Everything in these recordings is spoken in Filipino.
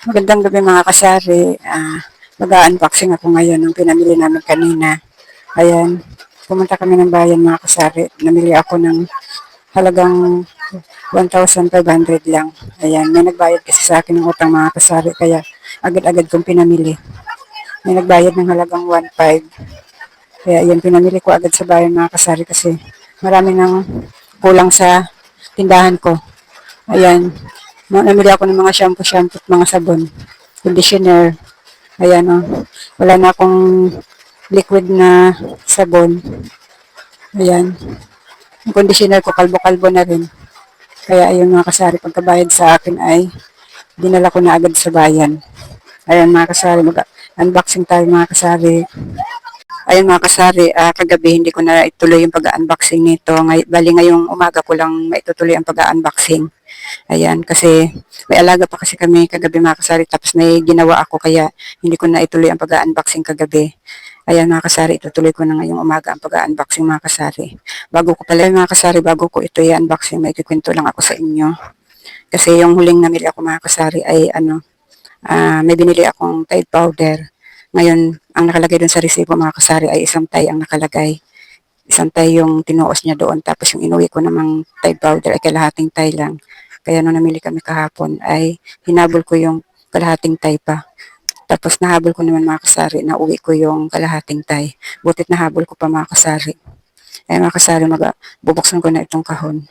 Magandang gabi mga kasari. Ah, mag-unboxing ako ngayon ng pinamili namin kanina. Ayan, pumunta kami ng bayan mga kasari. Namili ako ng halagang 1,500 lang. Ayan, may nagbayad kasi sa akin ng utang mga kasari kaya agad-agad kong pinamili. May nagbayad ng halagang 1,500. Kaya yan, pinamili ko agad sa bayan mga kasari kasi marami nang kulang sa tindahan ko. Ayan, namili ako ng mga shampoo-shampoo at mga sabon. Conditioner. Ayan o. Wala na akong liquid na sabon. Ayan. Yung conditioner ko, kalbo-kalbo na rin. Kaya ayun mga kasari, pagkabayad sa akin ay dinala ko na agad sa bayan. Ayan mga kasari, mag-unboxing tayo mga kasari. Ayun mga kasari, ah, kagabi hindi ko na ituloy yung pag-unboxing nito. Ngay bali ngayong umaga ko lang maituloy ang pag-unboxing. Ayan, kasi may alaga pa kasi kami kagabi mga kasari tapos may ginawa ako kaya hindi ko na ituloy ang pag-unboxing kagabi. Ayan mga kasari, itutuloy ko na ngayong umaga ang pag-unboxing mga kasari. Bago ko pala mga kasari, bago ko ito i-unboxing, may kikwento lang ako sa inyo. Kasi yung huling namili ako mga kasari ay ano, ah, may binili akong Tide powder. Ngayon, ang nakalagay doon sa resibo mga kasari ay isang tay ang nakalagay. Isang tay yung tinuos niya doon. Tapos yung inuwi ko namang Tide powder ay kalahating tay lang. Kaya nung namili kami kahapon ay hinabol ko yung kalahating tay pa. Tapos nahabol ko naman mga kasari, na uwi ko yung kalahating tay. Butit nahabol ko pa mga kasari. Ay mga kasari, mag bubuksan ko na itong kahon.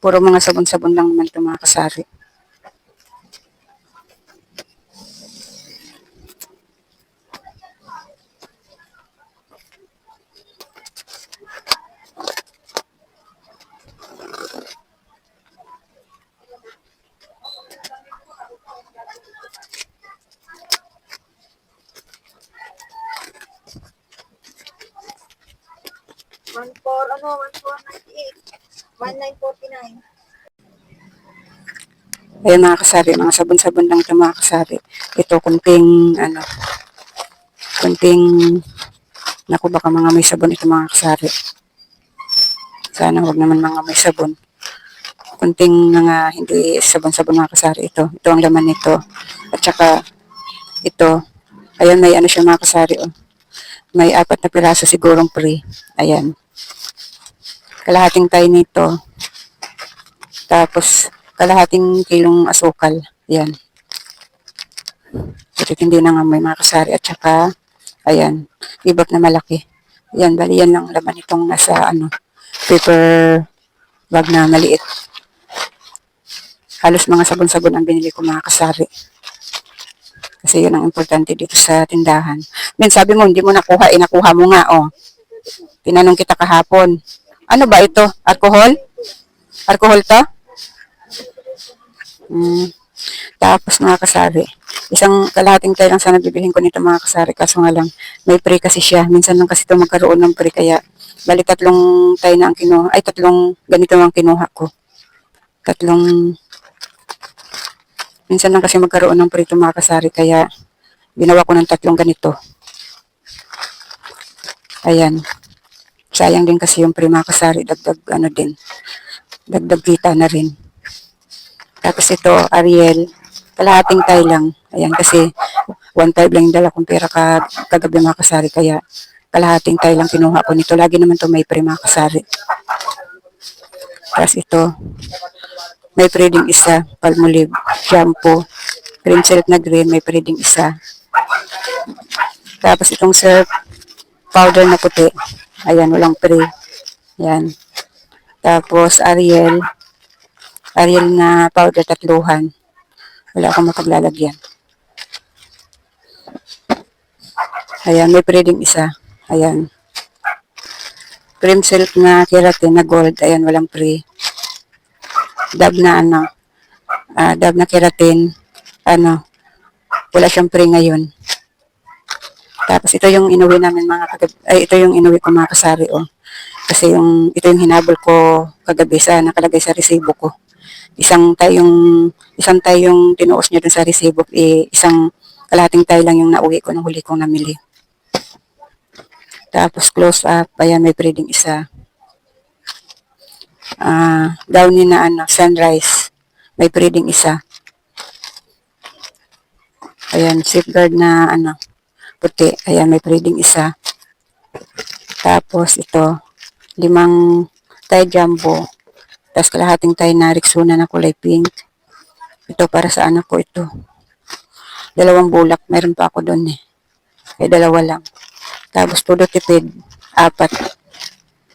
Puro mga sabon-sabon lang naman ito mga kasari. Ayan mga kasari, mga sabon-sabon lang ito mga kasari. Ito kunting, ano, kunting, naku baka mga may sabon ito mga kasari. Sana huwag naman mga may sabon. Kunting mga hindi sabon-sabon mga kasari ito. Ito ang laman nito. At saka, ito, ayan may ano siya mga kasari, oh. May apat na piraso sigurong free. Ayan. Kalahating tayo nito. Tapos, kalahating kilong asukal. Yan. Ito hindi na nga may mga kasari. At saka, ayan, ibak na malaki. Yan, bali yan lang laman itong nasa, ano, paper bag na maliit. Halos mga sabon-sabon ang binili ko mga kasari. Kasi yun ang importante dito sa tindahan. Men, sabi mo, hindi mo nakuha, eh, nakuha mo nga, oh. Tinanong kita kahapon. Ano ba ito? Alcohol? Alcohol to? Mm. Tapos mga kasari, isang kalahating tayo lang sana bibilhin ko nito mga kasari kaso nga lang may pre kasi siya. Minsan lang kasi ito magkaroon ng pre kaya bali tatlong tayo na ang kinuha. Ay tatlong ganito ang kinuha ko. Tatlong minsan lang kasi magkaroon ng pre ito mga kasari kaya ginawa ko ng tatlong ganito. Ayan. Sayang din kasi yung pre mga kasari dagdag ano din. Dagdag kita na rin. Tapos ito, Ariel, kalahating tayo lang. Ayan, kasi 1.5 lang yung dala kong pera ka, kagabi mga kasari. Kaya kalahating tayo lang kinuha ko nito. Lagi naman to may pre mga kasari. Tapos ito, may pre ding isa, palmolive, shampoo, cream silk na green, may pre ding isa. Tapos itong surf, powder na puti. Ayan, walang pre. Ayan. Tapos Ariel, Ariel na powder tatluhan. Wala akong mapaglalagyan. Ayan, may pre ding isa. Ayan. Cream silk na keratin na gold. Ayan, walang pre. Dab na ano. ah dab na keratin. Ano. Wala siyang pre ngayon. Tapos ito yung inuwi namin mga kagabi. Ay, ito yung inuwi ko mga kasari. Oh. Kasi yung, ito yung hinabol ko kagabi sa nakalagay sa resibo ko isang tayong isang tayong tinuos niya dun sa resibo eh, isang kalahating tayo lang yung nauwi ko nung huli kong namili. Tapos close up, ayan may breeding isa. Ah, downy na ano, sunrise. May breeding isa. Ayan, safeguard na ano, puti. Ayan, may breeding isa. Tapos ito, limang Thai jumbo. Tapos kalahating Thai na Rexona na kulay pink. Ito para sa anak ko ito. Dalawang bulak, meron pa ako doon eh. Kaya dalawa lang. Tapos todo tipid, apat.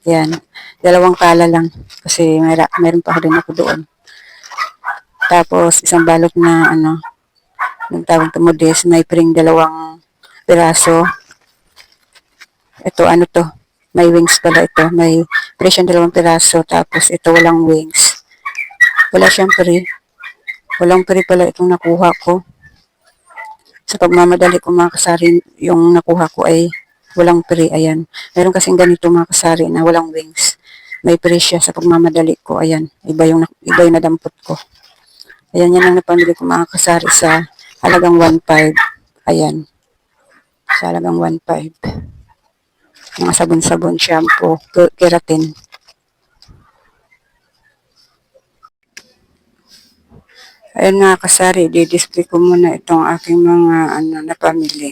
Yan. Dalawang kala lang. Kasi mayra, meron pa din ako doon. Tapos isang balot na ano, ng tawag tumodis, may pring dalawang piraso. Ito ano to, may wings pala ito. May presyo dalawang piraso. Tapos ito walang wings. Wala siyang pre. Walang pre pala itong nakuha ko. Sa pagmamadali ko mga kasari, yung nakuha ko ay walang pre. Ayan. Meron kasing ganito mga kasari na walang wings. May pre siya sa pagmamadali ko. Ayan. Iba yung, iba yung nadampot ko. Ayan, yan ang napamili ko mga kasari sa halagang 1.5. Ayan. Sa halagang 1.5. Mga sabon-sabon, shampoo, ke- keratin. Ayan nga kasari, di-display ko muna itong aking mga ano, napamili.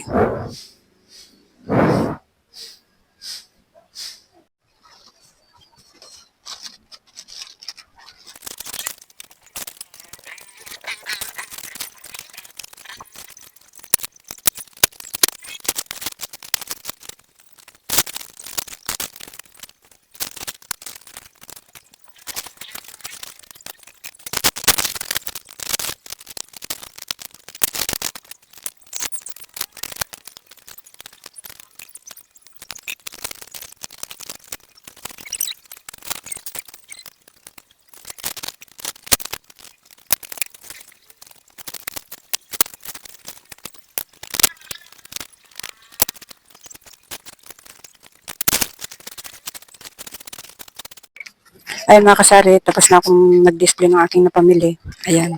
Ayan mga kasari, tapos na akong nag-display ng aking napamili. Ayan.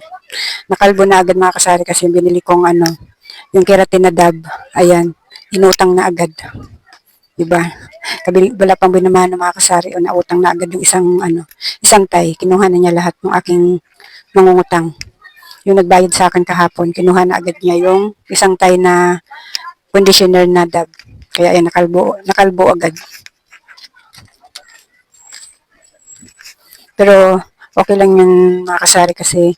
Nakalbo na agad mga kasari kasi binili kong ano, yung keratin na dab. Ayan. Inutang na agad. Diba? Kabili, wala pang binamahan ng mga kasari o nautang na agad yung isang ano, isang tay. Kinuha na niya lahat ng aking mangungutang. Yung nagbayad sa akin kahapon, kinuha na agad niya yung isang tay na conditioner na dab. Kaya ayan, nakalbo, nakalbo agad. Pero okay lang yun mga kasari kasi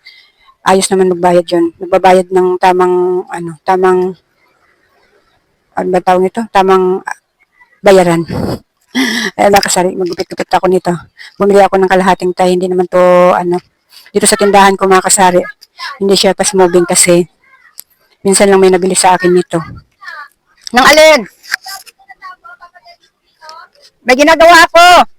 ayos naman magbayad yun. Nagbabayad ng tamang, ano, tamang, ano ba tawag nito? Tamang ah, bayaran. Ayan mga kasari, magupit-gupit ako nito. Bumili ako ng kalahating tayo, hindi naman to, ano, dito sa tindahan ko mga hindi siya pas moving kasi minsan lang may nabili sa akin nito. Nang alin? May ginagawa ako!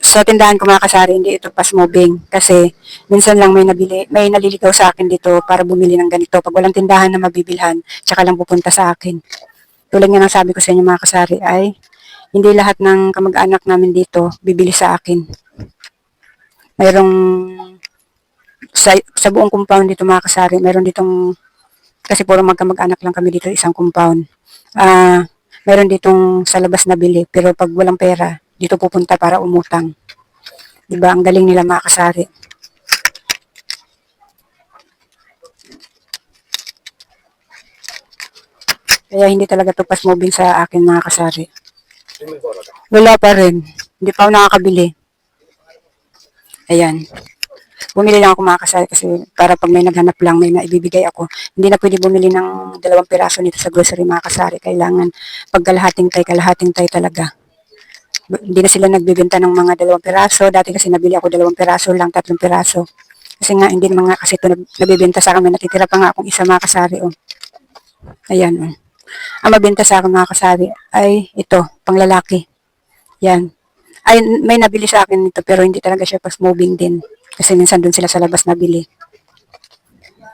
Sa tindahan ko mga kasari, hindi ito fast moving. Kasi minsan lang may nabili, may naliligaw sa akin dito para bumili ng ganito. Pag walang tindahan na mabibilhan, tsaka lang pupunta sa akin. Tulad nga ng sabi ko sa inyo mga kasari ay, hindi lahat ng kamag-anak namin dito bibili sa akin. Mayroong sa, sa buong compound dito mga kasari, mayroon ditong kasi puro magkamag-anak lang kami dito isang compound. Ah, mayroon ditong sa labas na bili, pero pag walang pera, dito pupunta para umutang. 'Di ba? Ang galing nila mga kasari. Kaya hindi talaga to fast moving sa akin mga kasari. Wala pa rin. Hindi pa ako nakakabili. Ayan. Bumili lang ako mga kasari kasi para pag may naghanap lang, may naibibigay ako. Hindi na pwede bumili ng dalawang piraso nito sa grocery mga kasari. Kailangan pag kalahating tay, kalahating tay talaga hindi na sila nagbibenta ng mga dalawang piraso. Dati kasi nabili ako dalawang piraso lang, tatlong piraso. Kasi nga, hindi nga kasi ito nab- nabibenta sa akin. Natitira pa nga akong isa mga kasari. Oh. Ayan. Oh. Ang mabenta sa akin mga kasari ay ito, panglalaki. Yan. Ay, may nabili sa akin ito pero hindi talaga siya fast moving din. Kasi minsan doon sila sa labas nabili.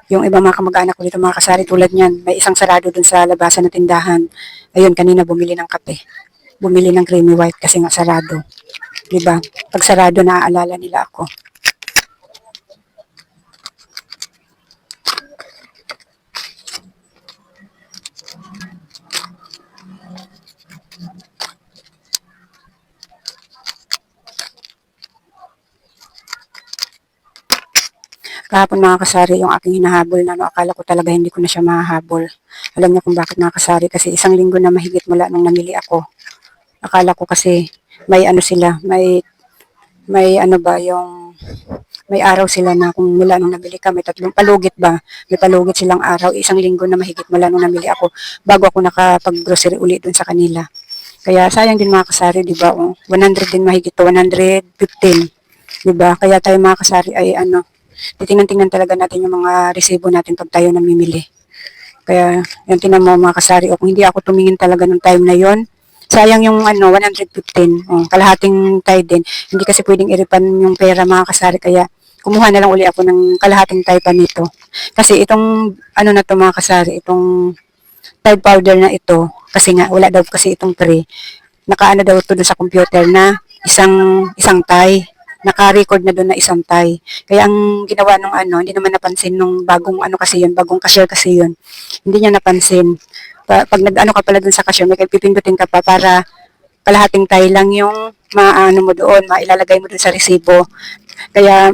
Yung ibang mga kamag-anak ko dito mga kasari tulad niyan, may isang sarado doon sa labasan ng tindahan. Ayun, kanina bumili ng kape bumili ng creamy white kasi nga sarado. 'Di ba? Pag sarado naaalala nila ako. Kahapon mga kasari, yung aking hinahabol na no, akala ko talaga hindi ko na siya mahahabol. Alam niyo kung bakit mga kasari, kasi isang linggo na mahigit mula nung namili ako. Akala ko kasi may ano sila, may may ano ba yung may araw sila na kung mula nung nabili ka, may tatlong palugit ba? May palugit silang araw, isang linggo na mahigit mula nung namili ako bago ako nakapag-grocery uli dun sa kanila. Kaya sayang din mga kasari, di ba? Oh, 100 din mahigit to, 115. Di ba? Kaya tayo mga kasari ay ano, titingnan-tingnan talaga natin yung mga resibo natin pag tayo namimili. Kaya, yung tinan mo mga kasari, o kung hindi ako tumingin talaga nung time na yon sayang yung ano, 115, oh, kalahating tayo din. Hindi kasi pwedeng iripan yung pera mga kasari, kaya kumuha na lang uli ako ng kalahating tayo pa nito. Kasi itong, ano na to mga kasari, itong Tide powder na ito, kasi nga, wala daw kasi itong pre, nakaano daw doon sa computer na isang, isang tie naka-record na doon na isang tie. Kaya ang ginawa nung ano, hindi naman napansin nung bagong ano kasi yun, bagong cashier kasi yun. Hindi niya napansin. Pa, pag nag-ano ka pala doon sa cashier, may pipindutin ka pa para kalahating tie lang yung maano mo doon, mailalagay mo doon sa resibo. Kaya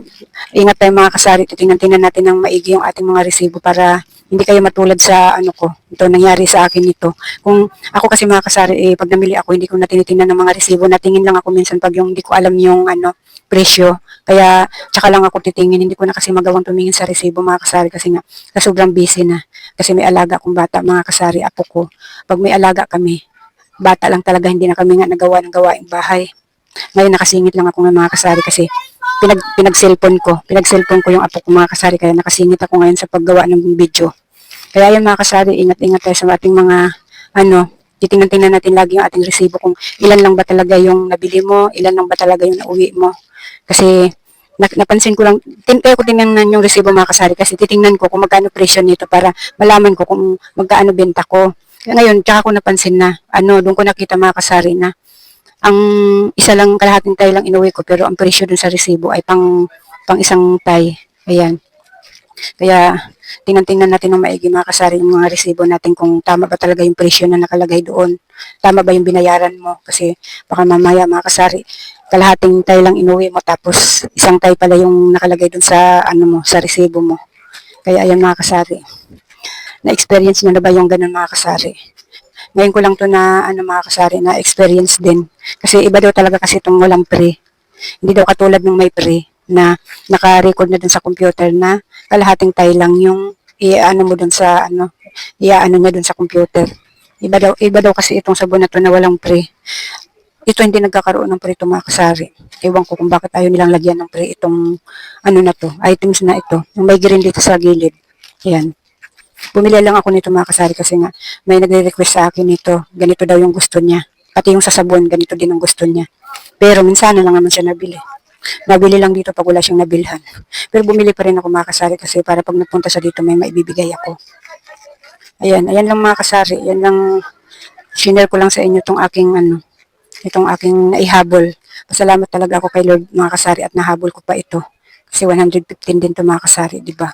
ingat tayo mga kasari, titingnan-tingnan natin ng maigi yung ating mga resibo para hindi kayo matulad sa ano ko, ito nangyari sa akin ito. Kung ako kasi mga kasari, eh, pag namili ako, hindi ko na tinitingnan ng mga resibo, natingin lang ako minsan pag yung hindi ko alam yung ano, presyo. Kaya, tsaka lang ako titingin, hindi ko na kasi magawang tumingin sa resibo mga kasari kasi nga, sa sobrang busy na. Kasi may alaga akong bata, mga kasari, apo ko. Pag may alaga kami, bata lang talaga, hindi na kami nga nagawa ng gawaing bahay. Ngayon nakasingit lang ako ng mga kasari kasi pinag, pinag-cellphone ko. Pinag-cellphone ko yung apo ko mga kasari kaya nakasingit ako ngayon sa paggawa ng video. Kaya yun mga kasari, ingat-ingat tayo sa ating mga ano, titingnan-tingnan natin lagi yung ating resibo kung ilan lang ba talaga yung nabili mo, ilan lang ba talaga yung nauwi mo. Kasi na- napansin ko lang, tin kaya ko tinignan yung resibo mga kasari kasi titingnan ko kung magkano presyo nito para malaman ko kung magkano benta ko. Kaya ngayon, tsaka ko napansin na, ano, doon ko nakita mga kasari na ang isa lang kalahating tayo lang inuwi ko pero ang presyo dun sa resibo ay pang pang isang tay. Ayan. Kaya tingnan-tingnan natin ng maigi mga kasari yung mga resibo natin kung tama ba talaga yung presyo na nakalagay doon. Tama ba yung binayaran mo kasi baka mamaya mga kasari kalahating tay lang inuwi mo tapos isang tay pala yung nakalagay doon sa ano mo sa resibo mo. Kaya ayan mga kasari. Na-experience nyo na ba yung ganun mga kasari? Ngayon ko lang to na ano mga kasari na experience din. Kasi iba daw talaga kasi itong walang pre. Hindi daw katulad ng may pre na naka-record na dun sa computer na kalahating tayo lang yung i-ano mo dun sa ano, i-ano niya dun sa computer. Iba daw, iba daw kasi itong sabon na to na walang pre. Ito hindi nagkakaroon ng pre itong mga kasari. Ewan ko kung bakit ayaw nilang lagyan ng pre itong ano na to, items na ito. Yung may green dito sa gilid. Yan. Bumili lang ako nito mga kasari kasi nga may nagre-request sa akin nito. Ganito daw yung gusto niya. Pati yung sa sabon, ganito din ang gusto niya. Pero minsan na lang naman siya nabili. Nabili lang dito pag wala siyang nabilhan. Pero bumili pa rin ako mga kasari kasi para pag nagpunta sa dito may maibibigay ako. Ayan, ayan lang mga kasari. Ayan lang, sinare ko lang sa inyo itong aking ano, itong aking naihabol. Pasalamat talaga ako kay Lord mga kasari at nahabol ko pa ito. Kasi 115 din to mga kasari, di ba?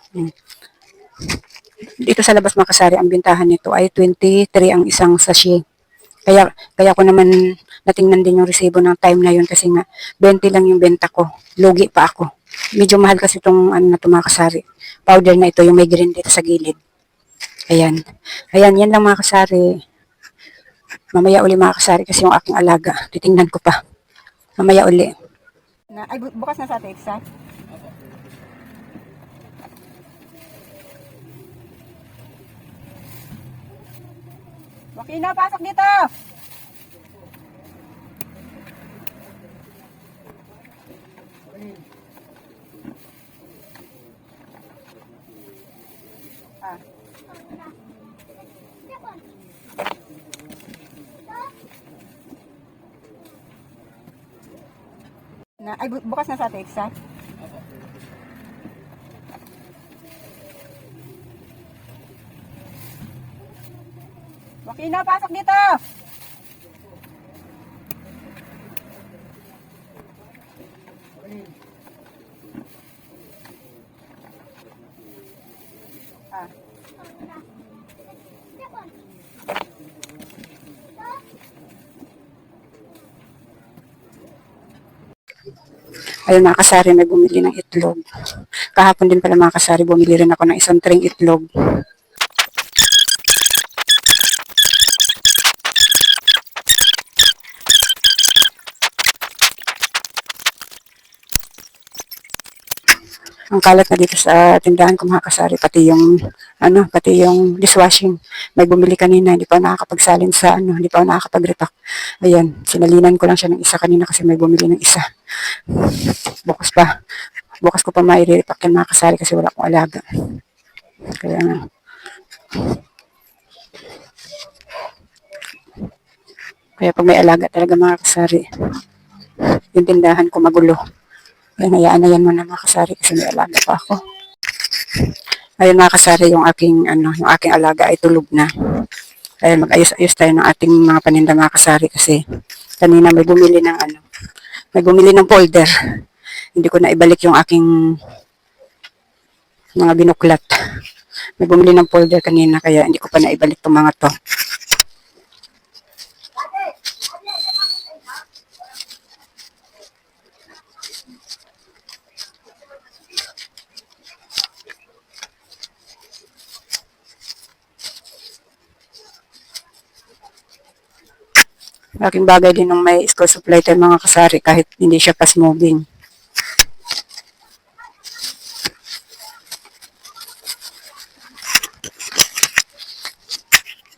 Dito sa labas mga kasari, ang bintahan nito ay 23 ang isang sachet. Kaya, kaya ko naman natingnan din yung resibo ng time na yun kasi nga 20 lang yung benta ko. Lugi pa ako. Medyo mahal kasi itong ano na to mga kasari. Powder na ito, yung may green dito sa gilid. Ayan. Ayan, yan lang mga kasari. Mamaya uli mga kasari kasi yung aking alaga. Titingnan ko pa. Mamaya uli. Na, ay, bu- bukas na sa atin, sa? Wakina, pasok dito! Ah. Na, ay, bu- bukas na sa atin, Wakina, pasok dito! Ah. Ayun mga kasari, may bumili ng itlog. kahapon din pala mga kasari, bumili rin ako ng isang tring itlog. Ang kalat na dito sa tindahan ko mga kasari, pati yung, ano, pati yung dishwashing. May bumili kanina, hindi pa nakakapagsalin sa, ano, hindi pa nakakapag-repack. Ayan, sinalinan ko lang siya ng isa kanina kasi may bumili ng isa. Bukas pa. Bukas ko pa mai-repack yan mga kasari kasi wala akong alaga. Kaya nga. Kaya pag may alaga talaga mga kasari, yung tindahan ko magulo. Yan, hayaan na yan muna mga kasari kasi may alaga pa ako. Ayun mga kasari, yung aking, ano, yung aking alaga ay tulog na. Kaya mag-ayos-ayos tayo ng ating mga paninda mga kasari kasi kanina may bumili ng ano, may bumili ng folder. Hindi ko na ibalik yung aking mga binuklat. May bumili ng folder kanina kaya hindi ko pa naibalik itong mga to. Laking bagay din ng may school supply tayo mga kasari kahit hindi siya fast moving.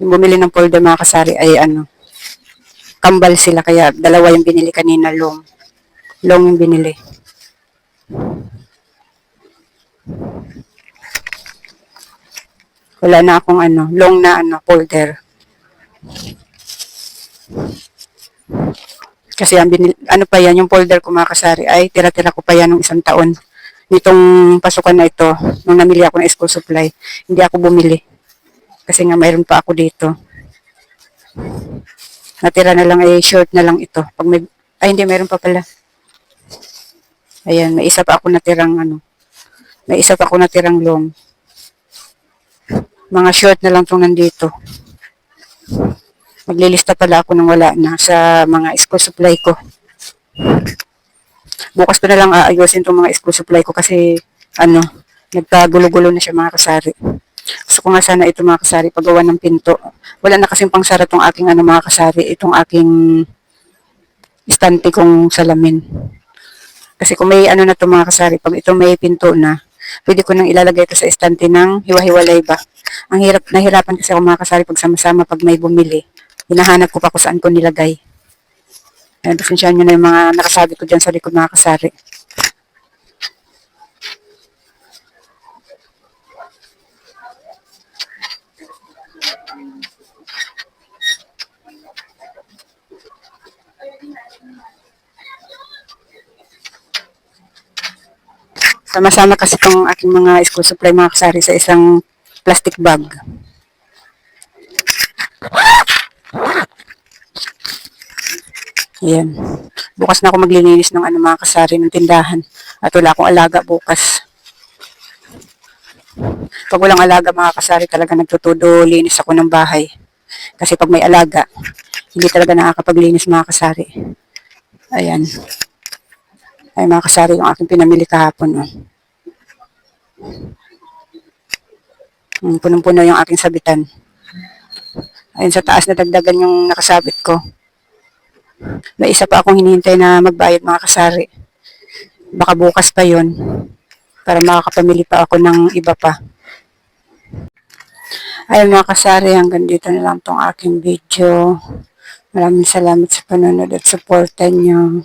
Yung bumili ng folder mga kasari ay ano, kambal sila kaya dalawa yung binili kanina long. Long yung binili. Wala na akong ano, long na ano, folder. Kasi ang binil, ano pa yan, yung folder ko mga kasari, ay tira-tira ko pa yan ng isang taon. Nitong pasukan na ito, nung namili ako ng school supply, hindi ako bumili. Kasi nga mayroon pa ako dito. Natira na lang ay short na lang ito. Pag may, ay hindi, mayroon pa pala. Ayan, may isa pa ako natirang ano. May isa pa ako natirang long. Mga short na lang itong nandito. Maglilista pala ako nang wala na sa mga school supply ko. Bukas ko na lang aayusin itong mga school supply ko kasi ano, nagkagulo-gulo na siya mga kasari. Gusto ko nga sana ito mga kasari paggawa ng pinto. Wala na kasing pangsara itong aking ano mga kasari, itong aking istante kong salamin. Kasi kung may ano na ito mga kasari, pag ito may pinto na, pwede ko nang ilalagay ito sa istante ng hiwa-hiwalay ba. Ang hirap, nahirapan kasi ako mga kasari pag sama-sama pag may bumili. Hinahanap ko pa kung saan ko nilagay. Ayan, pasensyahan nyo na yung mga nakasabi ko dyan sa likod mga kasari. Sama-sama kasi itong aking mga school supply mga kasari sa isang plastic bag. Ayan. Bukas na ako maglilinis ng ano mga kasari ng tindahan. At wala akong alaga bukas. Pag walang alaga mga kasari talaga nagtutudo linis ako ng bahay. Kasi pag may alaga, hindi talaga nakakapaglinis mga kasari. Ayan. Ay mga kasari yung aking pinamili kahapon. Oh. Hmm, punong-puno yung aking sabitan. Ayun sa taas na dagdagan yung nakasabit ko. May isa pa akong hinihintay na magbayad mga kasari. Baka bukas pa yon para makakapamili pa ako ng iba pa. Ayun mga kasari, hanggang dito na lang tong aking video. Maraming salamat sa panonood at supportan nyo.